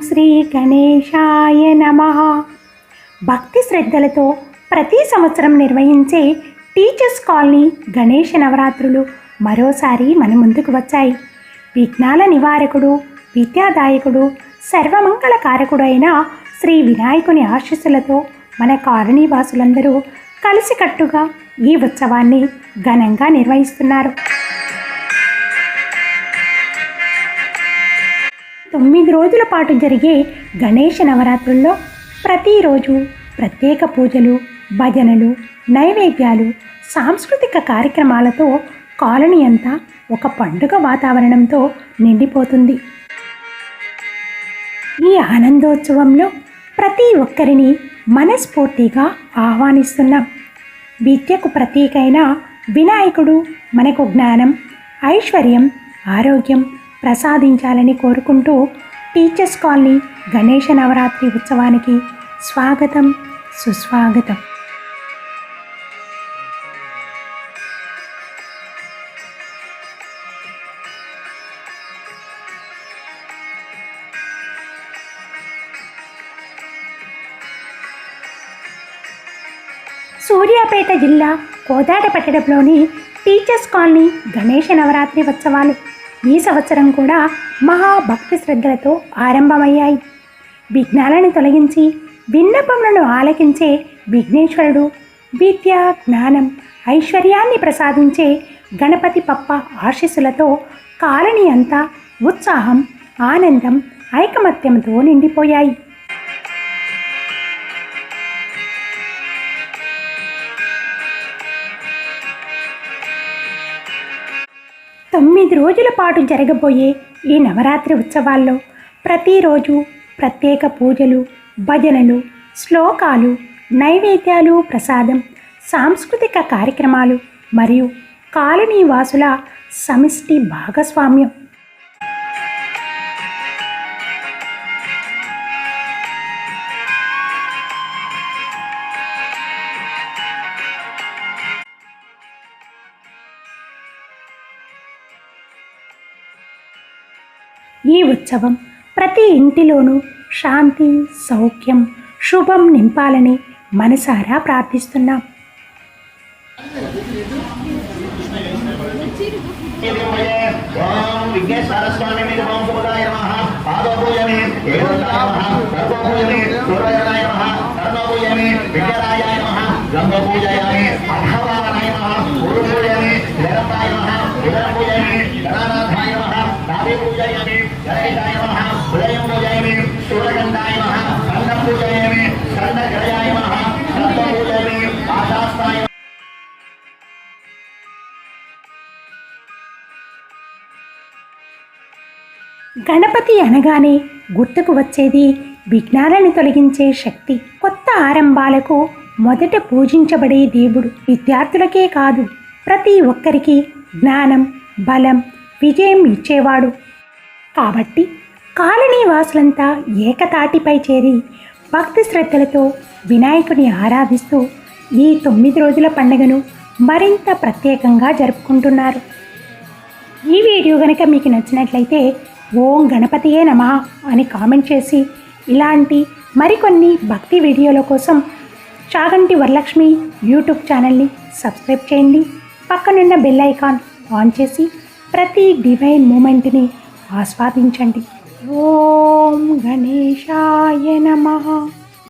శ్రీ గణేశాయ నమ. భక్తి శ్రద్ధలతో ప్రతి సంవత్సరం నిర్వహించే టీచర్స్ కాలనీ గణేష నవరాత్రులు మరోసారి మన ముందుకు వచ్చాయి. విఘ్నాల నివారకుడు విద్యాదాయకుడు సర్వమంగళ కారకుడు అయిన శ్రీ వినాయకుని ఆశీస్సులతో మన కాలనీవాసులందరూ కలిసికట్టుగా ఈ ఉత్సవాన్ని ఘనంగా నిర్వహిస్తున్నారు. తొమ్మిది రోజుల పాటు జరిగే గణేష నవరాత్రుల్లో ప్రతిరోజు ప్రత్యేక పూజలు భజనలు నైవేద్యాలు సాంస్కృతిక కార్యక్రమాలతో కాలనీ అంతా ఒక పండుగ వాతావరణంతో నిండిపోతుంది. ఈ ఆనందోత్సవంలో ప్రతి ఒక్కరిని మనస్ఫూర్తిగా ఆహ్వానిస్తున్నాం. విద్యకు ప్రతీకైన వినాయకుడు మనకు జ్ఞానం ఐశ్వర్యం ఆరోగ్యం ప్రసాదించాలని కోరుకుంటూ టీచర్స్ కాలనీ గణేష నవరాత్రి ఉత్సవానికి స్వాగతం సుస్వాగతం. సూర్యాపేట జిల్లా కోదాడపట్టణంలోని టీచర్స్ కాలనీ గణేష నవరాత్రి ఉత్సవాలు ఈ సంవత్సరం కూడా మహాభక్తి శ్రద్ధలతో ఆరంభమయ్యాయి. విఘ్నాలను తొలగించి విన్నపములను ఆలకించే విఘ్నేశ్వరుడు విద్య జ్ఞానం ఐశ్వర్యాన్ని ప్రసాదించే గణపతి పప్ప ఆశీస్సులతో కాలనీ అంతా ఉత్సాహం ఆనందం ఐకమత్యంతో నిండిపోయాయి. తొమ్మిది రోజుల పాటు జరగబోయే ఈ నవరాత్రి ఉత్సవాల్లో ప్రతిరోజు ప్రత్యేక పూజలు భజనలు శ్లోకాలు నైవేద్యాలు ప్రసాదం సాంస్కృతిక కార్యక్రమాలు మరియు కాలనీ వాసుల సమిష్టి భాగస్వామ్యం. ఈ ఉత్సవం ప్రతి ఇంటిలోనూ శాంతి సౌఖ్యం శుభం నింపాలని మనసారా ప్రార్థిస్తున్నాం. గంగ విఘ్నేశ్వర గణపతి అనగానే గుర్తుకు వచ్చేది విఘ్నాలను తొలగించే శక్తి. కొత్త ఆరంభాలకు మొదట పూజించబడే దేవుడు విద్యార్థులకే కాదు ప్రతి ఒక్కరికి జ్ఞానం బలం విజయం ఇచ్చేవాడు. కాబట్టి కాలనీ వాసులంతా ఏకతాటిపై చేరి భక్తి శ్రద్ధలతో వినాయకుని ఆరాధిస్తూ ఈ తొమ్మిది రోజుల పండుగను మరింత ప్రత్యేకంగా జరుపుకుంటున్నారు. ఈ వీడియో కనుక మీకు నచ్చినట్లయితే ఓం గణపతియే నమ అని కామెంట్ చేసి ఇలాంటి మరికొన్ని భక్తి వీడియోల కోసం చాగంటి వరలక్ష్మి యూట్యూబ్ ఛానల్ని సబ్స్క్రైబ్ చేయండి. పక్కనున్న బెల్ ఐకాన్ ఆన్ చేసి ప్రతి డివైన్ మూమెంట్ని ఆస్వాదించండి. ఓం గణేశాయ నమః.